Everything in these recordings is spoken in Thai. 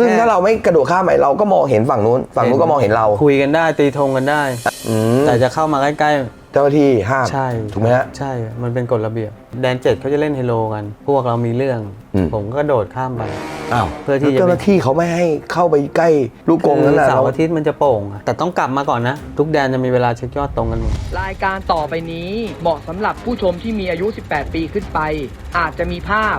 ซึ่งถ้าเราไม่กระโดดข้ามไปเราก็มองเห็นฝั่งนู้น ฝั่งนู้นก็มองเห็นเรา คุยกันได้ตีธงกันได้ อืมแต่จะเข้ามาใกล้เจ้าหน้าที่ห้ามๆ ใช่ถูกไหมฮะ ใช่ มันเป็นกฎระเบียบ แดนเจ็ดเขาจะเล่นเฮโลกัน พวกเรามีเรื่อง อืม ผมก็โดดข้ามไป อ้าวเพื่อที่จะแล้วเจ้าหน้าที่เขาไม่ให้เข้าไปใกล้ลูกกรงนั้นคือนะเสาเราร์อาทิตย์มันจะโป่งอะแต่ต้องกลับมาก่อนนะ ทุกแดนจะมีเวลาเช็คยอดตรงกันหมด รายการต่อไปนี้เหมาะสำหรับผู้ชมที่มีอายุ 18 ปีขึ้นไป อาจจะมีภาพ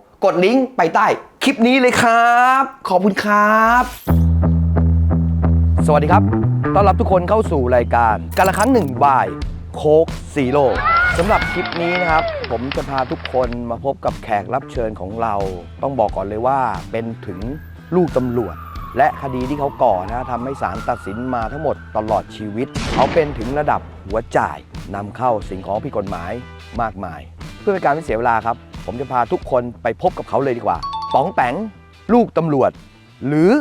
กดลิงก์ไปใต้คลิปนี้เลยครับ ขอบคุณครับ สวัสดีครับ ต้อนรับทุกคนเข้าสู่รายการกันละครั้งหนึ่งบายโคกซีโร่สำหรับคลิปนี้นะครับ ผมจะพาทุกคนมาพบกับแขกรับเชิญของเรา ต้องบอกก่อนเลยว่าเป็นถึงลูกตำรวจ และคดีที่เขาก่อนะทำให้ศาลตัดสินมาทั้งหมดตลอดชีวิต เขาเป็นถึงระดับหัวจ่ายนำเข้าสิ่งของผิดกฎหมายมากมาย เพื่อเป็นการไม่เสียเวลาครับ ผมจะพาทุกคนไปพบกับเขาเลยดีกว่า ป๋องแปงลูกตำรวจ หรือ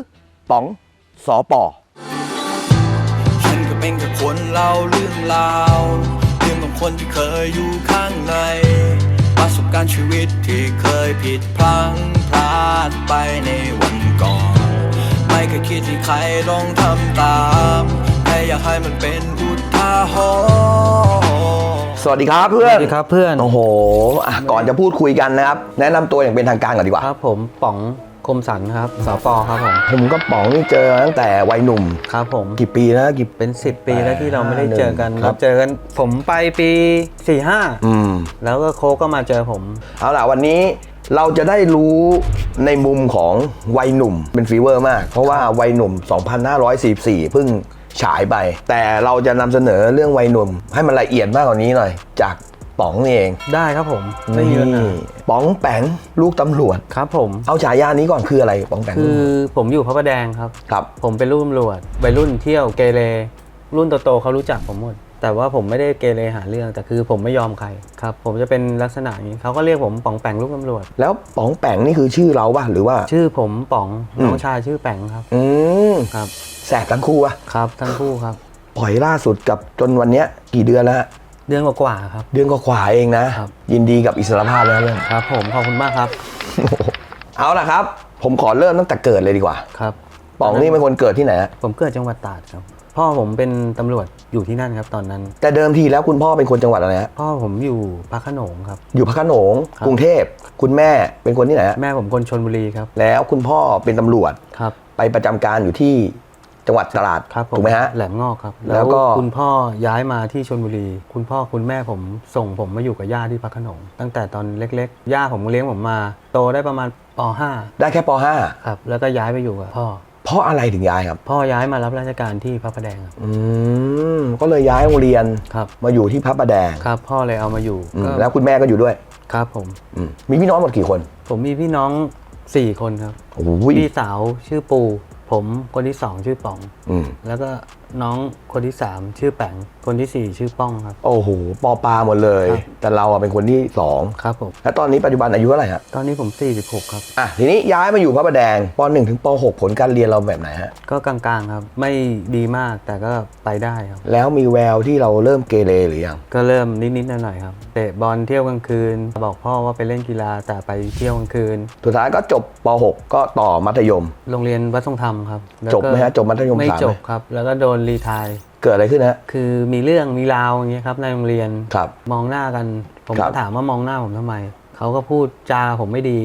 ป๋องสอปอฉันก็เป็นแค่คนเล่าเรื่องราวเรื่องของคนที่เคยอยู่ข้างใน ประสบการณ์ชีวิตที่เคยผิดพลั้งพลาดไปในวันก่อน ไม่เคยคิดที่ใครลองทำตามแค่อยากให้มันเป็นอุทาหรณ์ สวัสดีครับสเพื่อวันสดีครับเพื่อนโอ้โหอะก่อนจะพูดคุยกันนะครับ แนะนำตัวอย่างเป็นทางการก่อนดีกว่า ครับผมป๋องคมสันครับสปครับผมผมก็ป๋องนี่เจอตั้งแต่วัยหนุ่ม ครับผมกี่ปีนะกี่ เป็น 10 ปีแล้วที่เราไม่ได้เจอกันครัเราบเจอกันผมไปปี45อืมแล้วก็โคกก็มาเจอผม เอาล่ะวันนี้เราจะได้รู้ในมุมของวัยหนุ่มเป็นฟีเวอร์มาก เพราะว่าวัยหนุ่ม 2544 เพิ่ง ฉายไป แต่เราจะนำเสนอเรื่องวัยหนุ่ม ให้มันละเอียดมากกว่านี้หน่อย จากป๋องนี่เองได้ครับผมไม่มีปัญหานี่ป๋องแปงลูกตำรวจครับผมเอาฉายานี้ก่อนคืออะไรป๋องแปงคือผมอยู่พระประแดงครับ ครับ ผมเป็นลูกตำรวจวัยรุ่นเที่ยวเกเรรุ่นโตๆเขารู้จักผมหมด แต่ว่าผมไม่ได้เกเรหาเรื่องแต่คือผมไม่ยอมใครครับ ผมจะเป็นลักษณะอย่างนี้เขาก็เรียกผมป๋องแปงลูกตำรวจ แล้วป๋องแปงนี่คือชื่อเราป่ะหรือว่า ชื่อผมป๋องอืมน้องชายชื่อแปงครับ อืมครับแสกทั้งคู่อะครับ ทั้งคู่ครับ ปล่อยล่าสุดกับจนวันเนี้ยกี่เดือนแล้วฮะเดือนกว่าๆครับ เดือนกว่าๆเองนะ ครับ ยินดีกับอิสรภาพแล้วเรื่องครับ ผมขอบคุณมากครับเอาล่ะครับ ผมขอเริ่มตั้งแต่เกิดเลยดีกว่าครับป๋องนี่เป็นคนเกิดที่ไหนฮะผมเกิดจังหวัดตราดครับ พ่อผมเป็นตำรวจอยู่ที่นั่นครับตอนนั้น แต่เดิมทีแล้วคุณพ่อเป็นคนจังหวัดอะไรฮะพ่อผมอยู่พระโขนงครับ อยู่พระโขนงครับกรุงเทพ คุณแม่เป็นคนที่ไหนฮะแม่ผมคนชนบุรีครับแล้วคุณพ่อเป็นตำรวจครับไปประจำการอยู่ที่จังหวัดตราดครับผมถูกไหมฮะ แหลมงอกครับ แล้วก็ คุณพ่อย้ายมาที่ชนบุรี คุณพ่อคุณแม่ผมส่งผมมาอยู่กับย่าที่พระโขนงตั้งแต่ตอนเล็กๆย่าผมเลี้ยงผมมา โตได้ประมาณปได้แค่ป .5 ครับแล้วก็ย้ายไปอยู่กับพ่อ .5 เพราะอะไรถึงย้ายครับ พ่อย้ายมารับราชการที่พระประแดงครับ อืมก็เลยย้ายโรงเรียนครับ มาอยู่ที่พระประแดงครับ พ่อเลยเอามาอยู่อืมก็แล้วคุณแม่ก็อยู่ด้วยครับผม อืมมีพี่น้องหมดกี่คนผมมีพี่น้องสี่คนครับ โอ้ยพี่สาวชื่อปู ผมคนที่สองชื่อป๋องอืม แล้วก็น้องคนที่สามชื่อแปงคนที่สี่ชื่อป้องครับ โอ้โหปอปลาหมดเลย ครับ แต่เราอะเป็นคนที่สองครับผม แล้วตอนนี้ปัจจุบันอายุเท่าไหร่ฮะตอนนี้ผม 46 ครับ อะทีนี้ย้ายมาอยู่พระประแดงป .1 ถึงป .6 ผลการเรียนเราแบบไหนฮะ ก็กลางๆครับ ไม่ดีมากแต่ก็ไปได้ครับ แล้วมีแววที่เราเริ่มเกเรหรือยังก็เริ่มนิดๆหน่อยๆครับเตะบอลเที่ยวกลางคืน บอกพ่อว่าไปเล่นกีฬาแต่ไปเที่ยวกลางคืน สุดท้ายก็จบป .6 ก็ต่อมัธยม โรงเรียนวัดทรงธรรมครับแล้วจบไหมฮะจบมัธยมไม่สามไหมจบครับ แล้วก็โดนรีไทายเกิดอะไรขึ้นฮะคือมีเรื่องมีราวอย่างเงี้ยครับในโรงเรียนครับ มองหน้ากัน ผมครัก็บถามว่ามองหน้าผมทำไมเขาก็พูดจาผมไม่ดี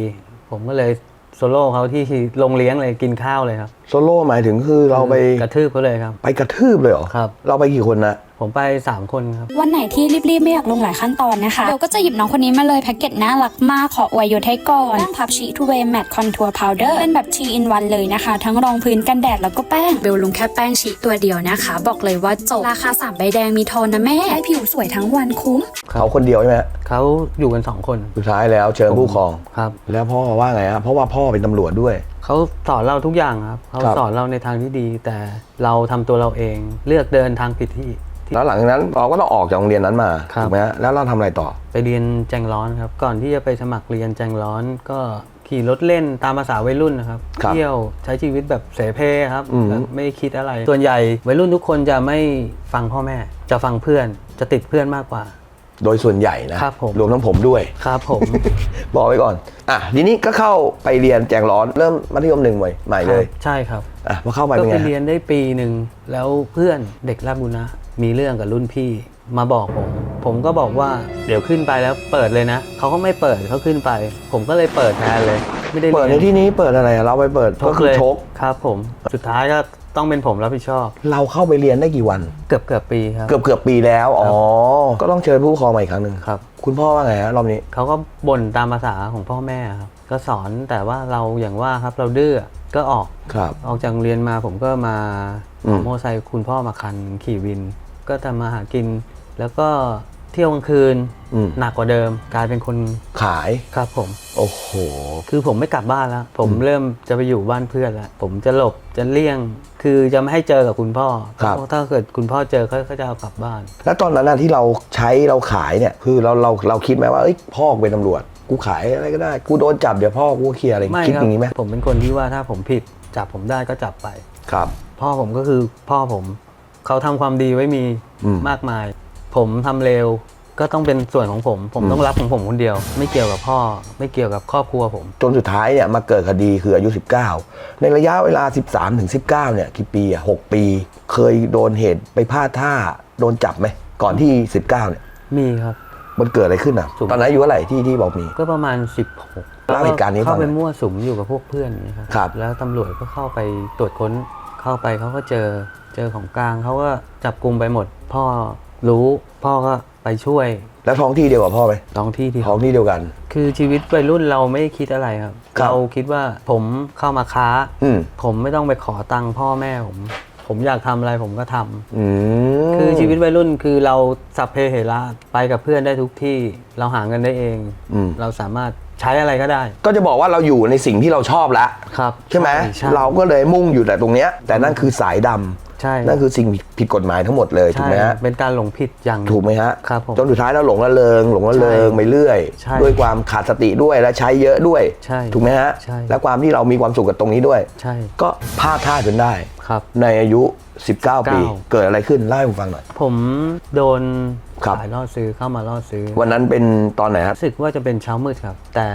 ผมก็เลยโซโล่เขาที่โรงเลี้ยงเลยกินข้าวเลยครับโซโล่หมายถึงคือเราไปกระทืบเขาเลยครับ ไปกระทืบเลยเหรอครับ เราไปกี่คนนะ ผมไป 3 คนครับ วันไหนที่รีบๆ ไม่อยากลงหลายขั้นตอนนะคะเบลก็จะหยิบน้องคนนี้มาเลยแพ็กเกจน่ารักมาก ขออวยยศให้ก่อนแป้งพับชีทูเวย์แมตต์คอนทัวร์พาวเดอร์เป็นแบบ t อินวันเลยนะคะ ทั้งรองพื้นกันแดดแล้วก็แป้งเบลลงแค่แป้งชีตัวเดียวนะคะ บอกเลยว่าจบ ราคา 3 ใบแดงมีโทนนะแม่ให้ผิวสวยทั้งวันคุ้ม เขาคนเดียวใช่ไหมฮะเขาอยู่กัน 2 คนสุดท้ายแล้วเชิญผู้ปกครอง ครับ แล้วพ่อว่าไงฮะเพราะว่าพ่อเป็นตำรวจด้วย เขาสอนเราทุกอย่างครับ เขาครับ สอนเราในทางที่ดี แต่เราทำตัวเราเอง เลือกเดินทางผิดที่ที่ แล้วหลังจากนั้นเราก็ต้องออกจากโรงเรียนนั้นมาครับ ถูกไหมฮะแล้วเราทำอะไรต่อ ไปเรียนแจงร้อนครับ ก่อนที่จะไปสมัครเรียนแจงร้อนก็ขี่รถเล่นตามภาษาวัยรุ่นนะครับ ครับเที่ยวใช้ชีวิตแบบเสเพครับอืม แบบไม่คิดอะไร ส่วนใหญ่วัยรุ่นทุกคนจะไม่ฟังพ่อแม่ จะฟังเพื่อนจะติดเพื่อนมากกว่า โดยส่วนใหญ่นะครับผม รวมทั้งผมด้วย ครับผม บอกไว้ก่อน อะทีนี้ก็เข้าไปเรียนแจงร้อนเริ่มมัธยมหนึ่งใหม่ใหม่เลยใช่ครับ อะพอเข้าไปก็เป็นไปไงเรียนได้ปีหนึ่งแล้วเพื่อนเด็กราชบุรณะมีเรื่องกับรุ่นพี่มาบอกผม ผมก็บอกว่าเดี๋ยวขึ้นไปแล้วเปิดเลยนะเขาก็ไม่เปิดเขาขึ้นไป ผมก็เลยเปิดแทนเลย ไม่ได้เปิดในรียที่นี้เปิดอะไรอะเราไปเปิดก็คือเลยชก ครับผมสุดท้ายก็ ต้องเป็นผมรับผิดชอบ เราเข้าไปเรียนได้กี่วัน เกือบเกือบปีครับ เกือบเกือบปีแล้ว อ๋อ ก็ต้องเชิญผู้ปกครองมาอีกครั้งหนึ่งครับ คุณพ่อว่าไงฮะรอบนี้ เขาก็บ่นตามภาษาของพ่อแม่ครับ ก็สอนแต่ว่าเราอย่างว่าครับเราดื้อ ก็ออก ครับ ออกจากโรงเรียนมาผมก็มาอืม ขอมอเตอร์ไซค์คุณพ่อมาคันขี่วิน ก็ทำมาหากิน แล้วก็ เที่ยวกลางคืนอืม หนักกว่าเดิม กลายเป็นคนขาย ครับผม โอ้โห คือผมไม่กลับบ้านแล้ว ผมอืมเริ่มจะไปอยู่บ้านเพื่อนแล้ว ผมจะหลบจะเลี่ยง คือจะไม่ให้เจอกับคุณพ่อครับ เพราะถ้าเกิดคุณพ่อเจอเขาก็จะเอากลับบ้าน แล้วตอนนั้นน่ะที่เราใช้เราขายเนี่ย คือเราเราเราคิดไหมว่าเอ้ยพ่อกูเป็นตำรวจ กูขายอะไรก็ได้ กูโดนจับเดี๋ยวพ่อกูเคลียร์อะไรไม่คิดครัอย่างนี้ไหมผมเป็นคนที่ว่าถ้าผมผิดจับผมได้ก็จับไป ครับ พ่อผมก็คือพ่อผม เขาทำความดีไว้มีอืม มากมาย ผมทำเร็วก็ต้องเป็นส่วนของผมผมอืมต้องรับของผมคนเดียว ไม่เกี่ยวกับพ่อ ไม่เกี่ยวกับครอบครัวผม จนสุดท้ายเนี่ยมาเกิดคดีคืออายุ 19 ในระยะเวลา 13ถึง19 เนี่ยกี่ปีอะ6ปี เคยโดนเหตุไปพลาดท่าโดนจับไหมก่อนที่ 19 เนี่ย มีครับ มันเกิดอะไรขึ้นอะสุดตอนนั้นอายุเท่าไหร่ที่ที่บอกมี ก็ประมาณ 16เล่าเหตุการณ์นี้ให้ฟัเข้างหน่ไปอยมั่วสุมอยู่กับพวกเพื่อนอย่างนี้ครับครับ แล้วตำรวจก็เข้าไปตรวจค้นเข้าไปเขาก็เจอเจอของกลางเขาก็จับกลุ่มไปหมดพ่อ รู้พ่อก็ไปช่วยแล้วท้องที่เดียวกับพ่อไหมท้องที่ที่ท้องที่เดียวกัน คือชีวิตวัยรุ่นเราไม่ได้คิดอะไรครับครับเราคิดว่าผมเข้ามาค้าอืมผมไม่ต้องไปขอตังค์พ่อแม่ผม ผมอยากทำอะไรผมก็ทำอืมคือชีวิตวัยรุ่นคือเราสัพเพเหระไปกับเพื่อนได้ทุกที่เราหาเงินได้เองอืมเราสามารถใช้อะไรก็ได้ ก็จะบอกว่าเราอยู่ในสิ่งที่เราชอบแล้วครับ ใช่ไหมใช่เราก็เลยมุ่งอยู่แต่ตรงเนี้ย แต่นั่นคือสายดำ ใช่นั่นคือสิ่งผิดกฎหมายทั้งหมดเลยถูกใช่ไหมฮะเป็นการหลงผิดอย่างนึ่งถูกไหมฮะครับผมจนสุดท้ายเราหลงละเริงหลงละเริงใช่ไปเรื่อยใช่ด้วยความขาดสติด้วยและใช้เยอะด้วยใช่ถูกไหมฮะใช่และความที่เรามีความสุขกับตรงนี้ด้วยใช่ก็พลาดท่าจนได้ครับในอายุ 19 ปี19เกิดอะไรขึ้นเล่าให้ผมฟังหน่อยผมโดน ครับ ขายล่อซื้อเข้ามาล่อซื้อวันนั้นเป็นตอนไหนฮะรู้สึกว่าจะเป็นเช้ามืดครับ แต่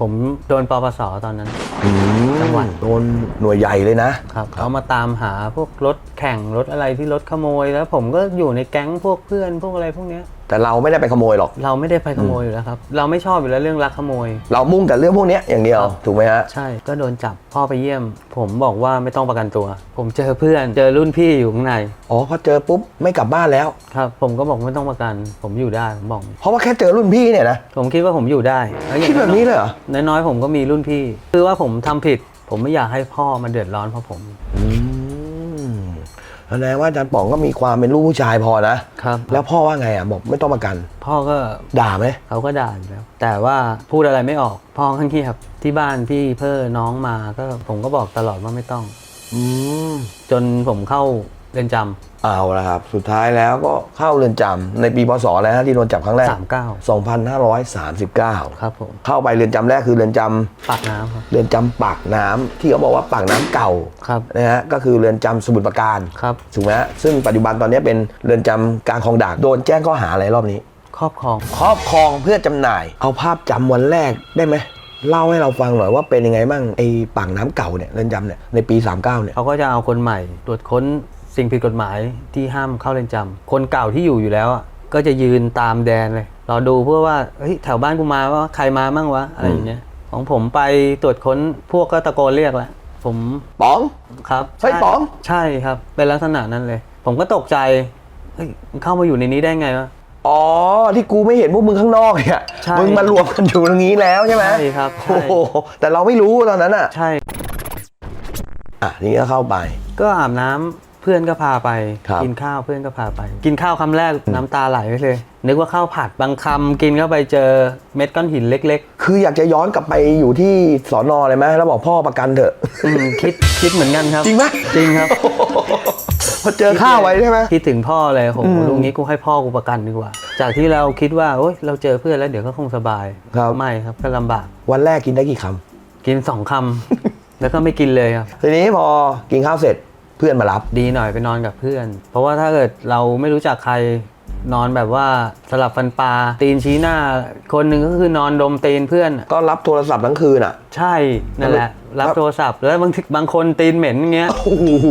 ผมโดนปปสตอนนั้น อืมจังหวัด โดนหน่วยใหญ่เลยนะ ครับเขามาตามหาพวกรถแข่งรถอะไรที่รถขโมย แล้วผมก็อยู่ในแก๊งพวกเพื่อนพวกอะไรพวกเนี้ย แต่เราไม่ได้ไปขโมยหรอก เราไม่ได้ไปขโมยอยู่แล้วครับ เราไม่ชอบอยู่แล้วเรื่องลักขโมย เรามุ่งแต่เรื่องพวกเนี้ยอย่างเดียวครับถูกไหมฮะ ใช่ก็โดนจับพ่อไปเยี่ยม ผมบอกว่าไม่ต้องประกันตัว ผมเจอเพื่อนเจอรุ่นพี่อยู่ข้างในอ๋อพอเจอปุ๊บไม่กลับบ้านแล้ว ครับ ผมก็บอกไม่ต้องประกัน ผมอยู่ได้ผมบอก เพราะว่าแค่เจอรุ่นพี่เนี่ยนะผมคิดว่าผมอยู่ได้ล้วอย่างคิดแบบนี้เลยเหรอน้อยๆผมก็มีรุ่นพี่ คือว่าผมทำผิด ผมไม่อยากให้พ่อมาเดือดร้อนเพราะผม อืม แสดงว่าอาจารย์ป๋องก็มีความเป็นลูกผู้ชายพอนะครับ แล้วพ่อว่าไงอะบอกไม่ต้องประกัน พ่อก็ด่าไหมเขาก็ด่าอยู่แล้ว แต่ว่าพูดอะไรไม่ออก พ่อข้างที่ครับที่บ้านพี่เพื่อน้องมาก็ผมก็บอกตลอดว่าไม่ต้อง อืม จนผมเข้าเรือนจเอาละครับ สุดท้ายแล้วก็เข้าเรือนจำในปีพศอะไรฮะที่โดนจับครั้งแรำกสามเก้า2539 ครับผมเข้าไปเรือนจำแรกคือเรือนจำปากน้ำครับ เรือนจำปากน้ำที่เขาบอกว่าปากน้ำเก่าครับ นะฮะก็คือเรือนจำสมุทรปราการครับ ถูกไหมฮะซึ่งปัจจุบันตอนนี้เป็นเรือนจำกลางคลองด่านโดนแจ้งข้อหาอะไรรอบนี้ ครอบครอง ครอบครองเพื่อจำหน่าย เอาภาพจำวันแรกได้ไหมเล่าให้เราฟังหน่อยว่าเป็นยังไงบ้างไอ้ปากน้ำเก่าเนี่ยเรือนจำเนี่ยในปี 39เนี่ย เขาก็จะเอาคนใหม่ตรวจค้น สิ่งผิดกฎหมายที่ห้ามเข้าเรือนจำคนเก่าที่อยู่อยู่แล้วอะก็จะยืนตามแดนเลยรอดูเพื่อว่าเฮ้ยแถวบ้านกูมาว่าใครมามั่งวะอะไรอย่างเงี้ยของผมไปตรวจค้นพวกก็ตะโกนเรียกแหละผมป๋อง ครับเฮ้ยใช่ป๋อง ใช่ครับ เป็นลักษณะนั้นเลย ผมก็ตกใจเฮ้ยมึงเข้ามาอยู่ในนี้ได้ไงวะ อ๋อ ที่กูไม่เห็นพวกมึงข้างนอกเนี่ยใช่ มึงมารวมกันอยู่ตรงนี้แล้วใช่ไหมใช่ครับใช่โอ้โหแต่เราไม่รู้ตอนนั้นอะใช่ อะนี่ก็เข้าไป ก็อาบน้ำเพื่อนก็พาไป ครับกินข้าวเพื่อนก็พาไป กินข้าวคำแรกน้ำตาไหลไปเลย นึกว่าข้าวผัดบางคำกินเข้าไปเจอเม็ดก้อนหินเล็ก คืออยากจะย้อนกลับไปอยู่ที่สอนอเลยไหมแล้วบอกพ่อประกันเถอะ ๆ อืมคิดคิดเหมือนกันครับจริงไหม จริงครับพอเจอข้าวไว้ใช่ไหม คิดถึงพ่อเลยโหอืมลุงนี้กูให้พ่อกูประกันดีกว่า จากที่เราคิดว่าโอ๊ยเราเจอเพื่อนแล้วเดี๋ยวก็คงสบายครับ ไม่ครับก็ลำบากวันแรกกินได้กี่คำกินสองคำ แล้วก็ไม่กินเลยครับ ทีนี้พอกินข้าวเสร็จ เพื่อนมารับ ดีหน่อยไปนอนกับเพื่อน เพราะว่าถ้าเกิดเราไม่รู้จักใครนอนแบบว่าสลับฟันปลาตีนชี้หน้า คนหนึ่งก็คือนอนดมตีนเพื่อนอะก็รับโทรศัพท์ทั้งคืนอะ ใช่นั่นแหละ รับโทรศัพท์แล้วบางทีบางคนตีนเหม็นอย่างเงี้ยโอ้โห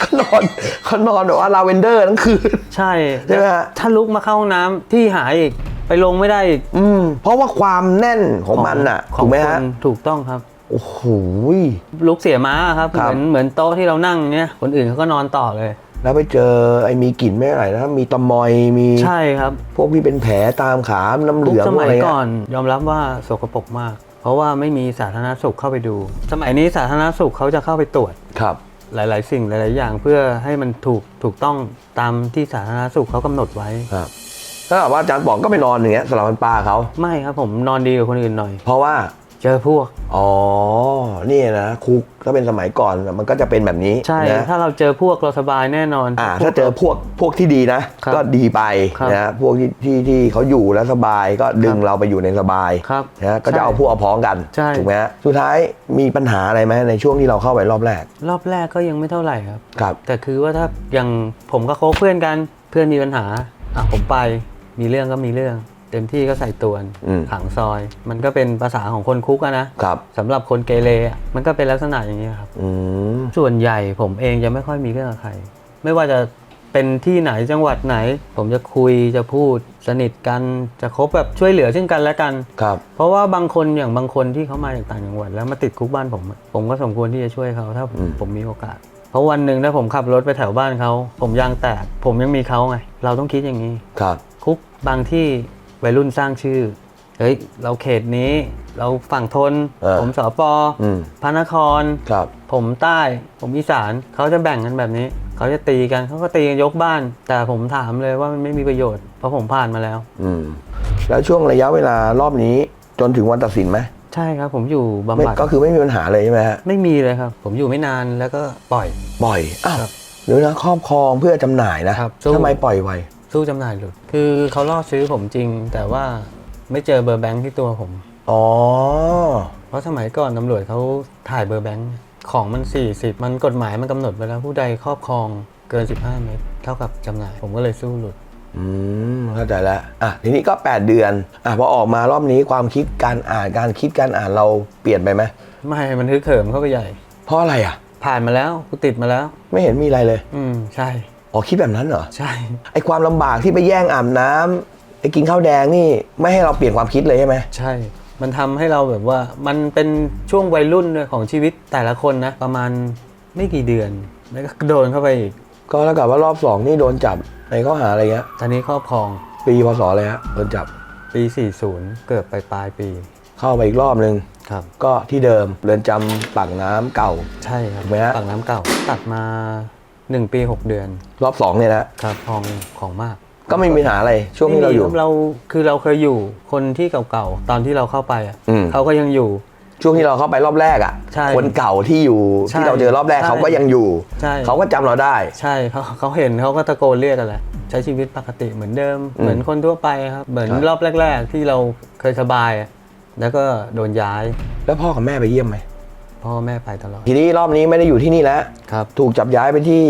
เขานอนเขานอนแบบว่าลาเวนเดอร์ทั้งคืน ใช่ใช่ไหมฮะถ้าลุกมาเข้าห้องน้ำที่หายอีกไปลงไม่ได้อีกอืมเพราะว่าความแน่นของมันอะขอถูงกไหมคฮะนถูกต้องครับ โอ้โห ลุกเสียม้าครับ ครัเหบ มือนเหมือนโต๊ะที่เรานั่งเนี้ยคนอื่นเขาก็นอนต่อเลย แล้วไปเจอไอ้มีกลิ่นไม่อะไรนะมีตะมอยมีใช่ครับพวกที่เป็นแผลตามขาน้ำเหทุลืกองสพวกมัอะยไรก่เงี้อยน ยอมรับว่าสกปรกมาก เพราะว่าไม่มีสาธารณสุขเข้าไปดู สมัยนี้สาธารณสุขเขาจะเข้าไปตรวจ ครับ หลาย ๆ สิ่งหลาย ๆ อย่างเพื่อให้มันถูกถูกต้องตามที่สาธารณสุขเขากำหนดไว้ ครับถ้าแบบว่าอาจารย์ป๋องก็ไปนอนอย่างเงี้ยสลับมันปลาเขา ไม่ครับผมนอนดีกว่าคนอื่นหน่อย เพราะว่า เจอพวก อ๋อนี่นะคุกถ้าเป็นสมัยก่อนมันก็จะเป็นแบบนี้ใช่ นะถ้าเราเจอพวกเราสบายแน่นอน อ่าถ้าเจอพวกพวกที่ดีนะ ครับก็ดีไปครับนะพวกที่ที่ที่เขาอยู่แล้วสบายก็ดึงครับเราไปอยู่ในสบายครับนะก็ใช่จะเอาพวกเอาพ้องกันใช่ ถูกไหมฮะสุดท้ายมีปัญหาอะไรไหมในช่วงที่เราเข้าไปรอบแรกรอบแรกก็ยังไม่เท่าไหร่ครับ ครับแต่คือว่าถ้าอย่างผมกับโค้ชเพื่อนกันเพื่อนมีปัญหาอะผมไปมีเรื่องก็มีเรื่อง เต็มที่ก็ใส่ตวนอืม ขังซอย มันก็เป็นภาษาของคนคุกอะนะครับ สำหรับคนเกเรอะมันก็เป็นลักษณะอย่างนี้ยครับ อืม ส่วนใหญ่ผมเองจะไม่ค่อยมีเรื่องกับใคร ไม่ว่าจะเป็นที่ไหนจังหวัดไหน ผมจะคุยจะพูดสนิทกันจะคบแบบช่วยเหลือซึ่งกันและกัน ครับ เพราะว่าบางคนอย่างบางคนที่เขามาจากต่างจังหวัดแล้วมาติดคุกบ้านผมอะผมก็สมควรที่จะช่วยเขาถ้าอืม ผมมีโอกาส เพราะวันหนึ่งถ้าผมขับรถไปแถวบ้านเขา ผมยางแตก ผมยังมีเขาไง เราต้องคิดอย่างนี้ ครับ คุกบางที่ วัยรุ่นสร้างชื่อ เฮ้ย เราเขตนี้ เราฝั่งทน เออผมสปอืม พระนคร ครับ ผมใต้ ผมอีสานเขาจะแบ่งกันแบบนี้ เขาจะตีกันเขาก็ตีกันยกบ้าน แต่ผมถามเลยว่ามันไม่มีประโยชน์ เพราะผมผ่านมาแล้ว อืม แล้วช่วงระยะเวลารอบนี้จนถึงวันตัดสินไหมใช่ครับ ผมอยู่บำไม่บัดก็คือไม่มีปัญหาเลยใช่ไหมฮะไม่มีเลยครับ ผมอยู่ไม่นานแล้วก็ปล่อย ปล่อยอ้าวครับหรือนะครอบครองเพื่อจำหน่ายนะครับสู้ทำไมปล่อยไว สู้จำหน่ายหลุด คือเขาล่อซื้อผมจริง แต่ว่าไม่เจอเบอร์แบงค์ที่ตัวผม อ๋อ เพราะสมัยก่อนตำรวจเขาถ่ายเบอร์แบงค์ของมัน 40 มันกฎหมายมันกำหนดไว้แล้วผู้ใดครอบครองเกิน 15 เมตร เท่ากับจำหน่าย ผมก็เลยสู้หลุด อืมเข้าใจแล้วอะทีนี้ก็ 8 เดือนอะพอออกมารอบนี้ความคิดการอ่านการคิดการอ่านเราเปลี่ยนไปไหมไม่มันฮึกเหิมเข้าไปใหญ่ เพราะอะไรอะ ผ่านมาแล้วกูติดมาแล้ว ไม่เห็นมีอะไรเลย อืมใช่ อ๋อคิดแบบนั้นเหรอ ใช่ ไอความลำบากที่ไปแย่งอาบน้ำไอกินข้าวแดงนี่ไม่ให้เราเปลี่ยนความคิดเลยใช่ไหม ใช่ มันทำให้เราแบบว่ามันเป็นช่วงวัยรุ่นด้วยของชีวิตแต่ละคนนะ ประมาณไม่กี่เดือน แล้วก็โดนเข้าไปอีก ก็เท่ากับว่ารอบสองนี่โดนจับในข้อหาอะไรเงี้ย ตอนนี้ครอบครองปีพศอะไรฮะโดนจับปี 40 เกิดไปปลายปี เข้าไปอีกรอบนึง ครับ ก็ที่เดิมเรือนจำปากน้ำเก่า ใช่ครับถูกไหมฮะ ปากน้ำเก่า ตัดมา 1ปี6เดือนรอบสองเนี่ยนะครับทองของมากก็ไม่มีปัญหาอะไรช่วงที่เราอยู่ไม่มีคบเราคือเราเคยอยู่คนที่เก่าๆตอนที่เราเข้าไปอะอืม เขาก็ยังอยู่ ช่วงที่เราเข้าไปรอบแรกอะ ใช่คนเก่าที่อยู่ใช่ที่เราเจอรอบแรกใช่เขาก็ยังอยู่ ใช่ เขาก็จำเราได้ ใช่เขาเขาเห็นเขาก็ตะโกนเรียกกันแหละใช้ชีวิตปกติเหมือนเดิมอืมเหมือนคนทั่วไปครับ เหมือนครับ รอบแรก ๆ ที่เราเคยสบายอะแล้วก็โดนย้าย แล้วพ่อกับแม่ไปเยี่ยมไหม พ่อแม่ไปตลอด ทีนี้รอบนี้ไม่ได้อยู่ที่นี่แล้วครับถูกจับย้ายไปที่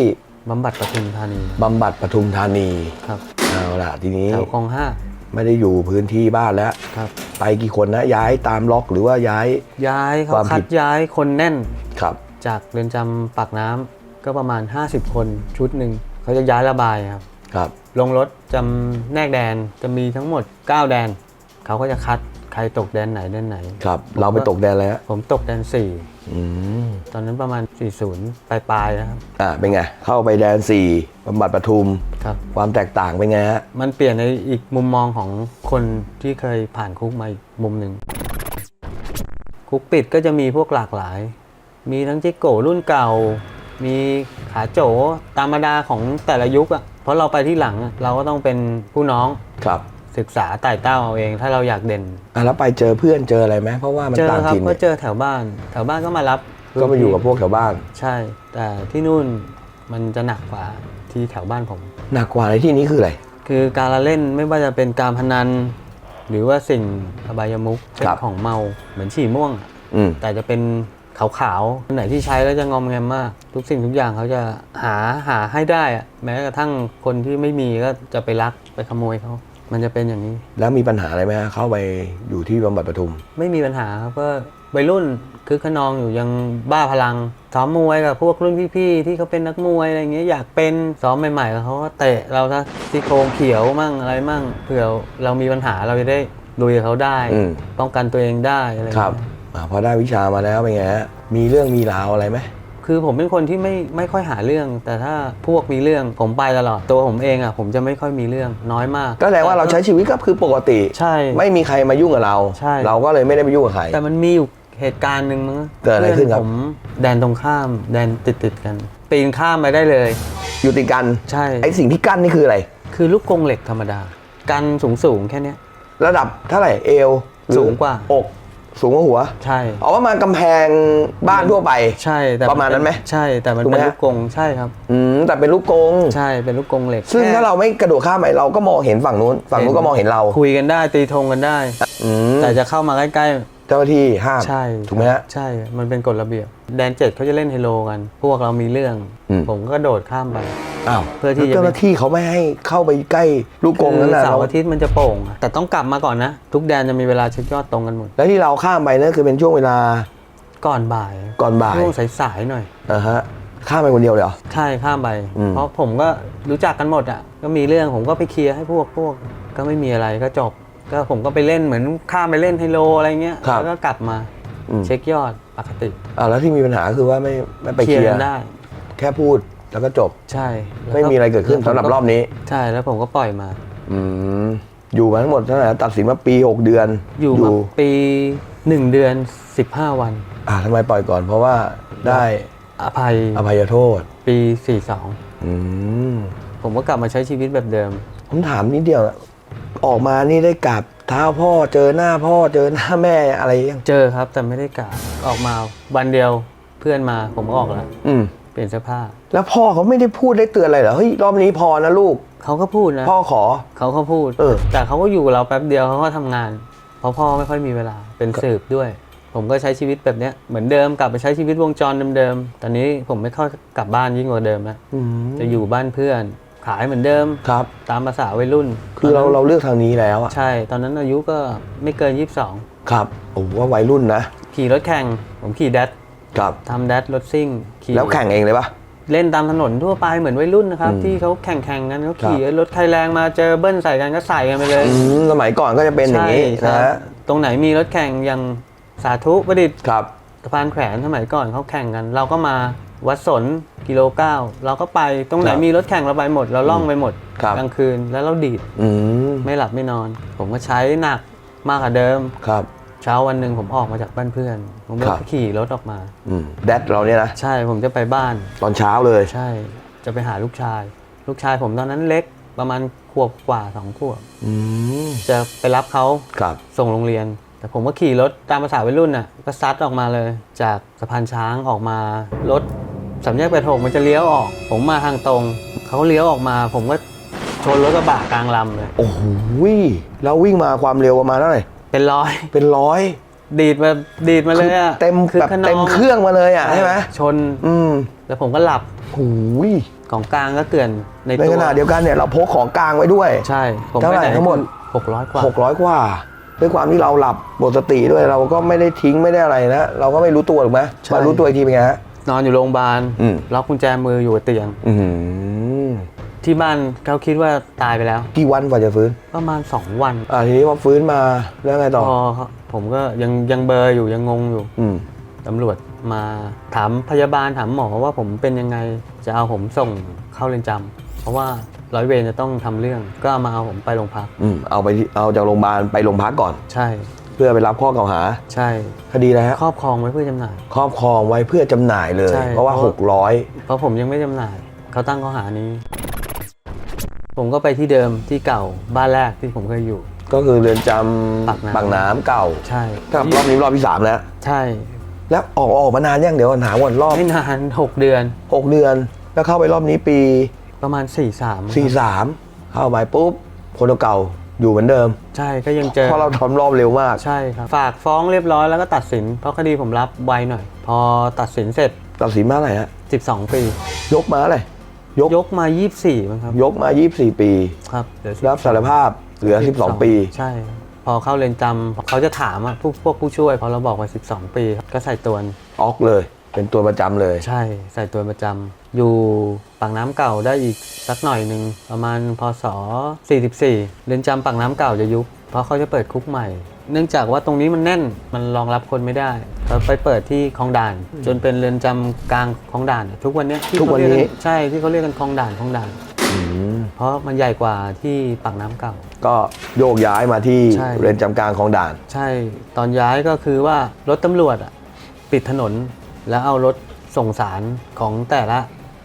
บำบัดปทุมธานีบำบัดปทุมธานีครับเอาล่ะทีนี้แถวคลองห้าไม่ได้อยู่พื้นที่บ้านแล้วครับ ไปกี่คนนะย้ายตามล็อกหรือว่าย้าย ย้ายเขาความคัผิด ดย้ายคนแน่น ครับจากเรือนจำปากน้ำก็ประมาณ 50 คนชุดหนึ่งเขาจะย้ายระบายครับ ครับ ลงรถจำแนกแดนจะมีทั้งหมด 9 แดน เขาก็จะคัดใครตกแดนไหนแดนไหน ครับ เราไปตกแดนแล้วผมตกแดน อืมตอนนั้นประมาณ 40ปลายๆนะครับ อ่าเป็นไง เข้าไปแดนสี่บำบัดปทุม ครับ ความแตกต่างเป็นไงฮะ มันเปลี่ยนในอีกมุมมองของคนที่เคยผ่านคุกมาอีกมุมหนึ่ง คุกปิดก็จะมีพวกหลากหลาย มีทั้งจิโก้รุ่นเก่า มีขาโจตามธรรมดาของแต่ละยุคอะ่ะเพราะเราไปที่หลังอะเราก็ต้องเป็นผู้น้อง ครับ ศึกษาไต่เต้าเอาเอง ถ้าเราอยากเด่นอะแล้วไปเจอเพื่อนเจออะไรไหมเพราะว่ามันเจอต่างครับถิ่นก็เนี่ยเจอแถวบ้าน แถวบ้านก็มารับก็มาอยู่กับพวกแถวบ้าน ใช่ แต่ที่นู่นมันจะหนักกว่าที่แถวบ้านผม หนักกว่าในที่นี้คืออะไร คือการละเล่นไม่ว่าจะเป็นการพนัน หรือว่าสิ่งอบายมุขเช่นครับ ของเมาเหมือนฉี่ม่วงอะอืมแต่จะเป็นขาวๆอันไหนที่ใช้แล้วจะงอมแงมมาก ทุกสิ่งทุกอย่างเขาจะหาหาให้ได้อะแม้กระทั่งคนที่ไม่มีก็จะไปลักไปขโมยเขา มันจะเป็นอย่างนี้ แล้วมีปัญหาอะไรไหมฮะเข้าไปอยู่ที่บำบัดปทุม ไม่มีปัญหาครับก็วัยรุ่นคือขนองอยู่ยังบ้าพลังซ้อมมวยกับพวกรุ่นพี่ๆที่เขาเป็นนักมวยอะไรเงี้ยอยากเป็นซ้อมใหม่ๆเขาก็เตะเราซะที่โครงเขียวมั่งอะไรมั่งเผื่อเรามีปัญหาเราจะได้ลุยกับเขาได้อืม ป้องกันตัวเองได้อะไรครับเงี้ยอ่าพอได้วิชามาแล้วเป็นไงฮะมีเรื่องมีราวอะไรไหม คือผมเป็นคนที่ไม่ไม่ค่อยหาเรื่อง แต่ถ้าพวกมีเรื่องผมไปตลอดตัวผมเองอะผมจะไม่ค่อยมีเรื่องน้อยมาก ก็แสดงว่าเราใช้ชีวิตก็คือปกติ ใช่ ไม่มีใครมายุ่งกับเรา ใช่ เราก็เลยไม่ได้ไปยุ่งกับใคร แต่มันมีอยู่เหตุการณ์หนึ่งมั้งเกิดอะไรขึ้นครับ ผมแดนตรงข้าม แดนติดติดๆกัน ปีนข้ามไปได้เลย อยู่ติดกันใช่ ไอ้สิ่งที่กั้นนี่คืออะไร คือลูกกรงเหล็กธรรมดา กันสูงสูงๆแค่เนี้ย ระดับเท่าไหร่เอวหรือสูงกว่า อก สูงกว่าหัว ใช่เอาว่ามากำแพงบ้านทั่วไป ใช่แต่ประมาณนั้นไหมใช่แต่มันถูกไหมเป็นฮะ ลูกกรงใช่ครับ อืมแต่เป็นลูกกรงใช่เป็นลูกกรงเหล็กซึ่งแค่ถ้าเราไม่กระโดดข้ามไปเราก็มองเห็นฝั่งนู้น ฝั่งนู้นก็มองเห็นเราคุยกันได้ตีธงกันได้ อืมแต่จะเข้ามาใกล้ เจ้าหน้าที่ห้ามๆใช่ถูกไหมฮะใช่ มันเป็นกฎระเบียบ แดนเจ็ดเขาจะเล่นไฮโลกัน พวกเรามีเรื่อง อืม ผมก็โดดข้ามไป อ้าวเพื่อที่จะ แล้วเจ้าหน้าที่เขาไม่ให้เข้าไปใกล้ลูกกรงคืนั้นอนะเสาร์เราอาทิตย์มันจะโป่งอะแต่ต้องกลับมาก่อนนะ ทุกแดนจะมีเวลาเช็คยอดตรงกันหมด แล้วที่เราข้ามไปนั่นคือเป็นช่วงเวลา ก่อนบ่ายก่อนบ่าย ช่วงสายๆหน่อย อ่าฮะข้ามไปคนเดียวเลยเหรอ ใช่ข้ามไป อืม เพราะผมก็รู้จักกันหมดอะ ก็มีเรื่องผมก็ไปเคลียร์ให้พวกพวกก็ไม่มีอะไรก็จบ ก็ผมก็ไปเล่นเหมือนข้ามไปเล่นไฮโลอะไรเงี้ยแล้วก็กลับมาอืม เช็คยอดปกติอ่าแล้วที่มีปัญหาคือว่าไม่ไม่ไปเคเคลียลีร์ยกัร์นได้ แค่พูดแล้วก็จบ ใช่แล้วไม่มีอะไรเกิดขึ้นสำหรับรอบนี้ ใช่แล้วผมก็ปล่อยมา อืมอยู่มาทั้งหมดเท่าไหร่นะตัดสินมาปี6เดือนอยู่มาปีหนึ่งเดือน15วันอ่าทำไมปล่อยก่อน เพราะว่าได้อภัยอภัยโทษ ปี42อืมผมก็กลับมาใช้ชีวิตแบบเดิม ผมถามนิดเดียวนะ ออกมานี่ได้กราบเท้าพ่อเจอหน้าพ่อเจอหน้าแม่อะไรยังเจอครับแต่ไม่ได้กล่าวออกมาวันเดียวเพื่อนมาผมก็ออกแล้วอืม เปลี่ยนเสื้อผ้าแล้วพ่อเขาไม่ได้พูดได้เตือนอะไรเหรอเฮ้ยรอบนี้พอนะลูก เขาก็พูดนะพ่อขอ เขาก็พูดเออ แต่เขาก็อยู่กับเราแป๊บเดียวเขาก็ทำงาน เพราะพ่อไม่ค่อยมีเวลาเป็นสืบด้วย ผมก็ใช้ชีวิตแบบเนี้ยเหมือนเดิมกลับไปใช้ชีวิตวงจรเดิมๆตอนนี้ผมไม่ค่อยกลับบ้านยิ่งกว่าเดิมแล้วอืมจะอยู่บ้านเพื่อน ขายเหมือนเดิมครับ ตามภาษาวัยรุ่นคือเราตนนั้นเราเลือกทางนี้แล้วอะใช่ ตอนนั้นอายุก็ไม่เกิน ครับโอ้ว่าวัยรุ่นนะ22 ขี่รถแข่ง ผมขี่แดดครับทำแดดรถซิ่งขี่แล้วแข่งเองเลยปะ เล่นตามถนนทั่วไปเหมือนวัยรุ่นนะครับ อืมที่เขาแข่งแข่งๆกันเขาครับขี่รถใครแรงมาเจอเบิ้ลใส่กันก็ใส่กันไปเลยอืมสมัยก่อนก็จะเป็นอย่างนี้ใช่นะครัฮะบตรงไหนมีรถแข่งอย่างสาธุประดิษฐ์ ครับ สะพานแขวนสมัยก่อนเขาแข่งกัน เราก็มา วัดสนกิโลเก้าเราก็ไปตรงไหนครับมีรถแข่งเราไปหมด เราล่องไปหมดครับกลางคืนแล้วเราดีดอืมไม่หลับไม่นอน ผมก็ใช้หนักมากกว่าเดิมครับเช้าวันหนึ่งผมออกมาจากบ้านเพื่อน ผมก็ครับขี่รถออกมาอืมแดดเราเนี่ยนะใช่ผมจะไปบ้าน ตอนเช้าเลยใช่ จะไปหาลูกชาย ลูกชายผมตอนนั้นเล็กประมาณขวบกว่าสองขวบอืมจะไปรับเขาครับส่งโรงเรียน แต่ผมก็ขี่รถตามภาษาวัยรุ่นน่ะก็ซัดออกมาเลย จากสะพานช้างออกมารถ สามแยกแปดหกมันจะเลี้ยวออก ผมมาทางตรง เขาเลี้ยวออกมา ผมก็ชนรถกระบะกลางลำเลย โอ้โหแล้ววิ่งมาความเร็วประมาณเท่าไหร่ เป็นร้อย เป็นร้อย ดีดมา ดีดมาเลยอะเต็มคือแบบขนเต็มเครื่องมาเลยอะใช่ไหมชน อืม แล้วผมก็หลับโอ้ยของกลางก็เกลื่อนในในตัวขณะเดียวกันเนี่ยเราพกของกลางไว้ด้วย ใช่ ผมเท่าไหร่ปนทั้งหมดหกร้อยกว่า600กว่าด้วยความที่เราหลับหมดสติด้วยเราก็ไม่ได้ทิ้งไม่ได้อะไรนะ เราก็ไม่รู้ตัวหรอกไหมใช่มารู้ตัวอีกทีเป็นไงฮะ นอนอยู่โรงพยาบาลอืม ล็อกกุญแจมืออยู่กับเตียง อืมที่บ้านเขาคิดว่าตายไปแล้ว กี่วันกว่าจะฟื้น ประมาณ 2 วันอ่าทีนี้พอฟื้นมาแล้วไงต่อ พอผมก็ยังยังเบลอร์อยู่ยังงงอยู่อืม ตำรวจมาถามพยาบาลถามหมอว่าผมเป็นยังไงจะเอาผมส่งเข้าเรือนจำเพราะว่าร้อยเวรจะต้องทำเรื่องก็มาเอาผมไปโรงพัก อืม เอาไปที่เอาจากโรงพยาบาลไปโรงพักก่อน ใช่ เพื่อไปรับข้อกล่าวหา ใช่คดีอะไรฮะครอบครองไว้เพื่อจำหน่าย ครอบครองไว้เพื่อจำหน่ายเลย ใช่ เพราะว่า เพราะ600เพราะผมยังไม่จำหน่ายเขาตั้งข้อหานี้ ผมก็ไปที่เดิมที่เก่าบ้านแรกที่ผมเคยอยู่ก็คือเรือนจำปากน้ำ ปากน้ำเก่าใช่ครับรอบนี้รอบที่3แล้ว ใช่แล้วออกออกมานานยังเดี๋ยวก่อนถามก่อนรอบไม่นาน 6 เดือน6เดือน แล้วเข้าไปรอบนี้ปีประมาณ4 3 43เข้าไปปุ๊บคนเก่าอยู่เหมือนเดิม ใช่ก็ยังเจอเพราะเราทำรอบเร็วมาก ใช่ครับ ฝากฟ้องเรียบร้อยแล้วก็ตัดสิน เพราะคดีผมรับไวหน่อย พอตัดสินเสร็จ ตัดสินมาเท่าไหร่ฮะ12 ปี ยกมาอะไรยกยกมา 24มั้งครับยกมา 24 ปี ครับเหลือรับสารภาพเหลือ 12 ปี ใช่ พอเข้าเรือนจำเขาจะถามอะพวกพวกผู้ช่วยพอเราบอกว่า 12 ปีครับก็ใส่ตัวออกเลย เป็นตัวประจำเลย ใช่ใส่ตัวประจำอยู่ปากน้ำเก่าได้อีกสักหน่อยหนึ่งประมาณพศ44เรือนจำปากน้ำเก่าจะยุบเพราะเขาจะเปิดคุกใหม่ เนื่องจากว่าตรงนี้มันแน่นมันรองรับคนไม่ได้เขาไปเปิดที่คลองด่าน จนเป็นเรือนจำกลางคลองด่านทุกวันเนี้ยที่ทุกวันนี้ เขาเรียใช่ที่เขาเรียกกันคลองด่านคลองด่าน อืมเพราะมันใหญ่กว่าที่ปากน้ำเก่า ก็โยกย้ายมาที่ใช่ เรือนจำกลางของด่าน ใช่ ตอนย้ายก็คือว่ารถตำรวจอะปิดถนน แล้วเอารถส่งสารของแต่ละ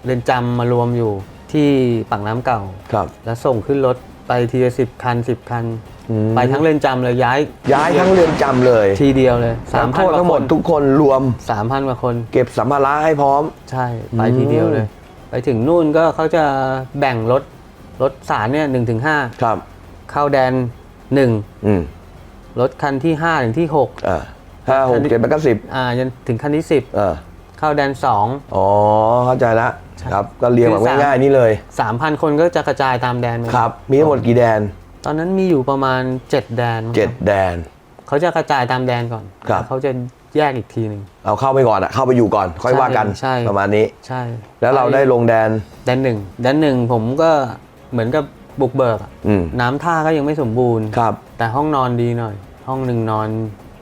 เรือนจำมารวมอยู่ที่ปากน้ำเก่า ครับ แล้วส่งขึ้นรถไปทีละสิบคันสิบคัน อืมไปทั้งเรือนจำเลยย้ายย้ายทั้งเรือนจำเลยทีเดียวเลยสามนักพัโทนษกว่าทั้งหคมดนทุกคนรวมสามพันกว่าคน เก็บสัมภาระให้พร้อม ใช่ไปอืมทีเดียวเลย ไปถึงนู่นก็เขาจะแบ่งรถรถสารเนี่ยหนึ่งถึงห้าครับ เข้าแดนหนึ่งอืมรถคันที่ห้าถึงที่หกอ่า ห้าหกเจ็ดแปดเก้าสิบอ่าจนถึงคันที่สิบอ่าเข้าแดนสอง อ๋อเข้าใจละใช่ครับก็เรียงแบบคือสามง่ายๆนี่เลยสามพันคนก็จะกระจายตามแดนไปครับ มีทั้งหมดกี่แดน ตอนนั้นมีอยู่ประมาณ7แดนมั้งเจ็ดครับแดน เขาจะกระจายตามแดนก่อนครับแล้วเขาจะแยกอีกทีหนึ่งเอาเข้าไปก่อนอะเข้าไปอยู่ก่อน ค่อยว่ากันใช่ประมาณนี้ใช่ แล้วเราได้ลงแดนแดนหนึ่งแดนหนึ่งผมก็เหมือนกับบุกเบิกอะอืมน้ำท่าก็ยังไม่สมบูรณ์ครับ แต่ห้องนอนดีหน่อย ห้องหนึ่งนอน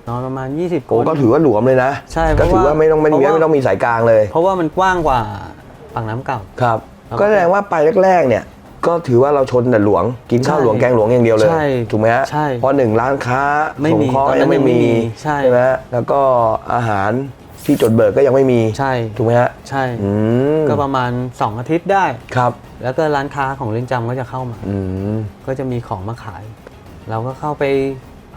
นอนประมาณ 20 คโอ้น ก็ถือว่าหลวมเลยนะใช่ก็ถือว่าไม่ต้องไม่เพราะว่า ไม่ต้องมีสายกลางเลยเพราะว่ามันกว้างกว่าปากน้ำเก่า ครับแล้วก็ก็แสดงว่าไปแรกๆเนี่ย ก็ถือว่าเราชนแต่หลวงกินข้าวใช่หลวงแกงหลวงอย่างเดียวเลยใช่ถูกไหมฮะใช่เพราะหนึ่งร้านค้าไม่มีสงเคราะห์ตอนนั้ยังนไม่ยังไม่มีมีใช่ ไหมฮะแล้วก็อาหารที่จดเบิกก็ยังไม่มีใช่ถูกไหมฮะใช่ อืมก็ประมาณ 2 อาทิตย์ได้ ครับแล้วก็ร้านค้าของเรือนจำก็จะเข้ามา อืมก็จะมีของมาขาย เราก็เข้าไป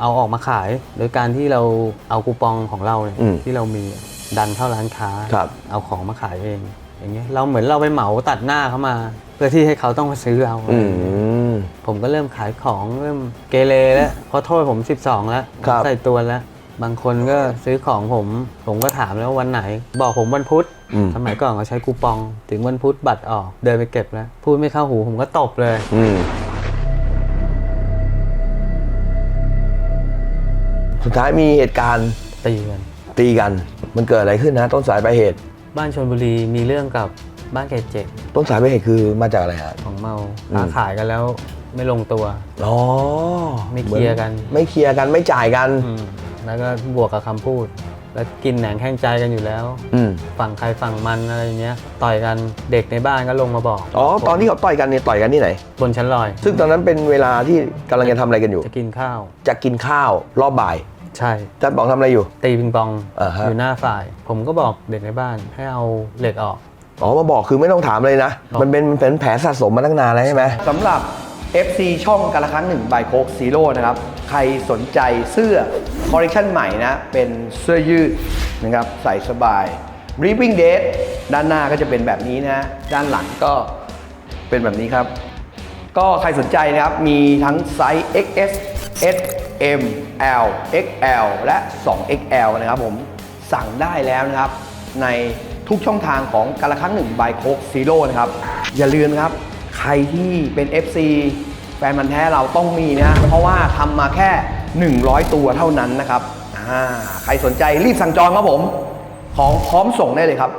เอาออกมาขาย โดยการที่เราเอาคูปองของเราเนี่ยอืมที่เรามีดันเข้าร้านค้า ครับ เอาของมาขายเอง อย่างเงี้ยเราเหมือนเราไปเหมาตัดหน้าเขามา เพื่อที่ให้เขาต้องมาซื้อเอาอืมผมก็เริ่มขายของเริ่มเกเรแล้วเพราะโทษผม 12 แล้วครับ ใส่ตัวแล้ว บางคนก็ซื้อของผม ผมก็ถามแล้ววันไหน บอกผมวันพุธอืมสมัยก่อนเขาใช้คูปอง ถึงวันพุธบัตรออกเดินไปเก็บแล้ว พูดไม่เข้าหูผมก็ตบเลย อืม สุดท้ายมีเหตุการณ์ตีกันตีกัน มันเกิดอะไรขึ้นนะต้นสายปลายเหตุ บ้านชนบุรีมีเรื่องกับบ้านเกเจต้นสายปลายเหตุคือมาจากอะไรฮะ ของเมาอืม ค้าขายกันแล้วไม่ลงตัว อ๋อไม่เคลียร์กัน ไม่เคลียร์กันไม่จ่ายกัน อืมแล้วก็บวกกับคำพูด แล้วกินแหนงแข้งใจกันอยู่แล้ว อืมฝั่งใครฝั่งมันอะไรอย่างเงี้ย ต่อยกันเด็กในบ้านก็ลงมาบอกอ๋อตอนที่เขาต่อยกันเนี่ยต่อยกันที่ไหน บนชั้นลอย ซึ่งตอนนั้นเป็นเวลาที่กำลังจะทำอะไรกันอยู่ จะกินข้าว จะกินข้าวรอบบ่ายใช่จันบอกทำอะไรอยู่ ตีปิงปองอ่าฮะ อยู่หน้าฝ่าย ผมก็บอกเด็กในบ้านให้เอาเหล็กออก อ๋อมาบอกคือไม่ต้องถามเลยนะบอกมันเป็นเป็นแผลสะสมมาตั้งนานแล้วใช่ไหม สำหรับ FC ช่องกันละครั้งหนึ่งบายโคกซีโร่นะครับ ใครสนใจเสื้อคอลเลคชันใหม่นะ เป็นเสื้อยืดนะครับใส่สบาย Reaping Date ด้านหน้าก็จะเป็นแบบนี้นะ ด้านหลังก็เป็นแบบนี้ครับ ก็ใครสนใจนะครับ มีทั้งไซส์ XS S M L XL และ 2XL นะครับผมสั่งได้แล้วนะครับ ในทุกช่องทางของการละครั้งหนึ่งบายโคกซีโร่นะครับ อย่าลืมครับ ใครที่เป็น FC แฟนมันแท้เราต้องมีนะเพราะว่าทำมาแค่ 100 ตัวเท่านั้นนะครับใครสนใจรีบสั่งจองครับผม ของพร้อมส่งได้เลยครับ